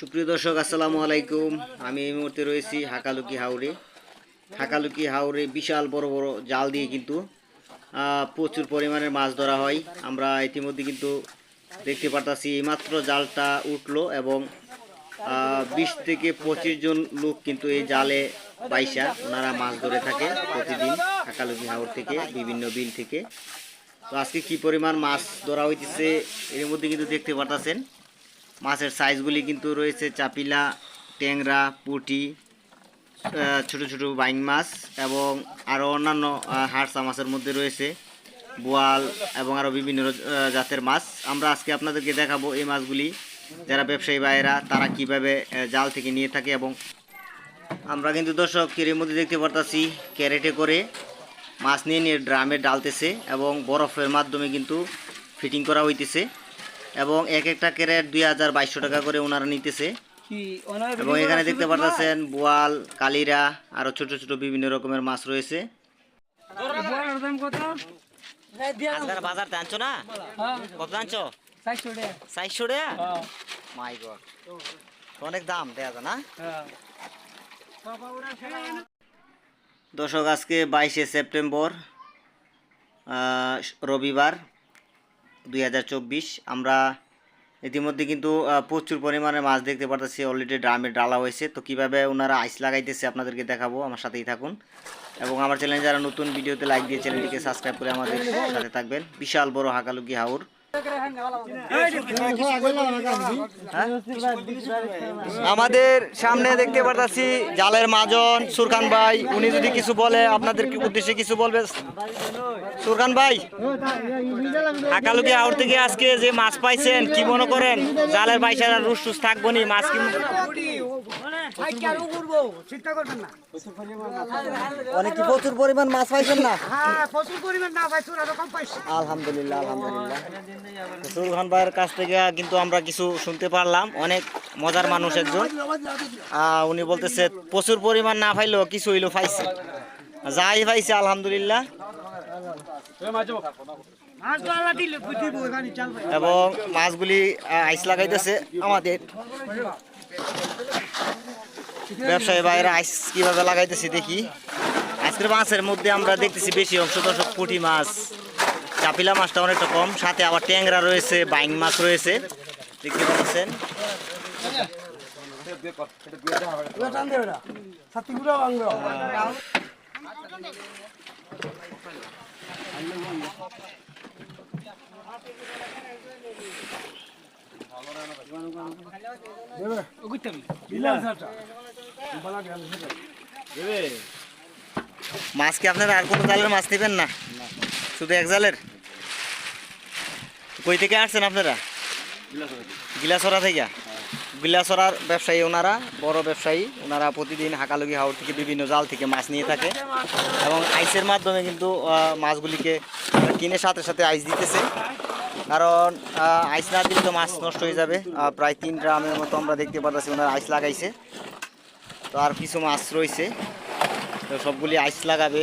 সুপ্রিয় দর্শক, আসসালামু আলাইকুম। আমি এই মুহূর্তে রয়েছি হাকালুকি হাওড়ে হাকালুকি হাওড়ে বিশাল বড় বড় জাল দিয়ে কিন্তু প্রচুর পরিমাণে মাছ ধরা হয়। আমরা ইতিমধ্যে কিন্তু দেখতে পারতাছি এইমাত্র জালটা উঠল এবং বিশ থেকে পঁচিশ জন লোক কিন্তু এই জালে বাইসা, ওনারা মাছ ধরে থাকে প্রতিদিন হাকালুকি হাওড় থেকে, বিভিন্ন বিল থেকে। তো আজকে কি পরিমাণ মাছ ধরা হইতেছে, এর মধ্যে কিন্তু দেখতে পারতাছেন। মাছের সাইজগুলি কিন্তু রয়েছে চাপিলা, ট্যাংরা, পুঁটি ছোট ছোট বাইং মাছ এবং আরও অন্যান্য হাড়সা মাছের মধ্যে রয়েছে বোয়াল এবং আরও বিভিন্ন জাতের মাছ। আমরা আজকে আপনাদেরকে দেখাবো এই মাছগুলি, যারা ব্যবসায়ী ভাইয়েরা, তারা কীভাবে জাল থেকে নিয়ে থাকে এবং আমরা কিন্তু দর্শক এর মধ্যে দেখতে পারতাছি, ক্যারেটে করে মাছ নিয়ে নিয়ে ড্রামে ডালতেছে এবং বরফের মাধ্যমে কিন্তু ফিটিং করা হইতেছে। এবং এক একটা ক্যারেট দুই হাজার বাইশশো টাকা করে ওনারা নিতেছে। এবং এখানে দেখতে পারতেছেন বোয়াল কালিরা আরও ছোট ছোট বিভিন্ন রকমের মাছ রয়েছে। বাজার আনছো না? কত আনছো? চারশো টাকা। My God. অনেক দাম দেয়া না? দর্শক আজকে বাইশে সেপ্টেম্বর রবিবার। দুই হাজার চব্বিশ। আমরা ইতিমধ্যে কিন্তু প্রচুর পরিমাণে মাছ দেখতে পারতেছি। অলরেডি ড্রামে ডালা হয়েছে। তো কীভাবে ওনারা আইস লাগাইতেছে আপনাদেরকে দেখাবো। আমার সাথেই থাকুন। এবং আমার চ্যানেলে যারা নতুন, ভিডিওতে লাইক দিয়ে চ্যানেলটিকে সাবস্ক্রাইব করে আমাদের সাথে থাকবেন। বিশাল বড় হাকালুকি হাউর আমাদের সামনে দেখতে পারতাছি জালের মাজন সুরখান ভাই। উনি যদি কিছু বলে, আপনাদের উদ্দেশ্যে কিছু বলবে? সুরখান ভাই আকালুকি আউট থেকে আজকে যে মাছ পাইছেন, কি মনে করেন? জালের বাইসারা রুস টুস থাকব নি, মাছ কি চিন্তা করবেন না। অনেক প্রচুর পরিমাণ মাছ পাইছেন না? হ্যাঁ প্রচুর পরিমাণ না ভাই তোরা কম পাইছি আলহামদুলিল্লাহ আলহামদুলিল্লাহ। ভাইয়ের কাছ থেকে কিন্তু আমরা কিছু শুনতে পারলাম। অনেক মজার মানুষ একজন। আহ, উনি বলতেছে প্রচুর পরিমাণ না পাইলেও কিছু হইল পাইছে। যাই পাইছে আলহামদুলিল্লাহ। মাছ তো আল্লাহ দিলে বুঝিব এখানে চাল ভাই এবং মাছগুলি আইস লাগাইতেছে আমাদের। ব্যবসায়ী বাইরে আইস কীভাবে লাগাইতেছে দেখি। আজকের মাছের মধ্যে আমরা দেখতেছি বেশি অংশ দর্শক পুঁটি মাছ। চাপিলা মাছটা অনেকটা কম সাথে আবার ট্যাংরা রয়েছে বাইং মাছ রয়েছে। দেখতে পাচ্ছেন? টান দে মাছ কি আপনারা আর কোনো জালের মাছ নেবেন না? শুধু এক জালের? কই থেকে আসছেন আপনারা? গিলাসরা থেকে? গিলাসরার ব্যবসায়ী ওনারা, বড় ব্যবসায়ী। ওনারা প্রতিদিন হাকালুকি হাওড় থেকে বিভিন্ন জাল থেকে মাছ নিয়ে থাকে। এবং আইসের মাধ্যমে কিন্তু মাছগুলিকে কিনে সাথে সাথে আইস দিতেছে। কারণ আইস না দিলে তো মাছ নষ্ট হয়ে যাবে। প্রায় তিন গ্রামের মতো আমরা দেখতে পাচ্ছি ওনারা আইস লাগাইছে। তো আর কিছু মাছ রয়েছে। তো সবগুলি আইস লাগাবে।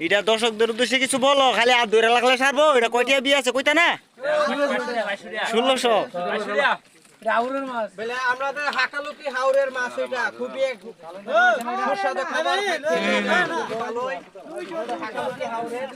এটা দর্শকদের উদ্দেশ্যে কিছু বলো খালি আর দৌড়া লাগলে সারবো এটা কয়টিয়া বিয়ে আছে কইতা না? ষোলোশো। রাউরের মাছ। বলে আমাদের মাছ এটা খুবই সুস্বাদু খাবার। ভালোই। হাকালুকি হাওরের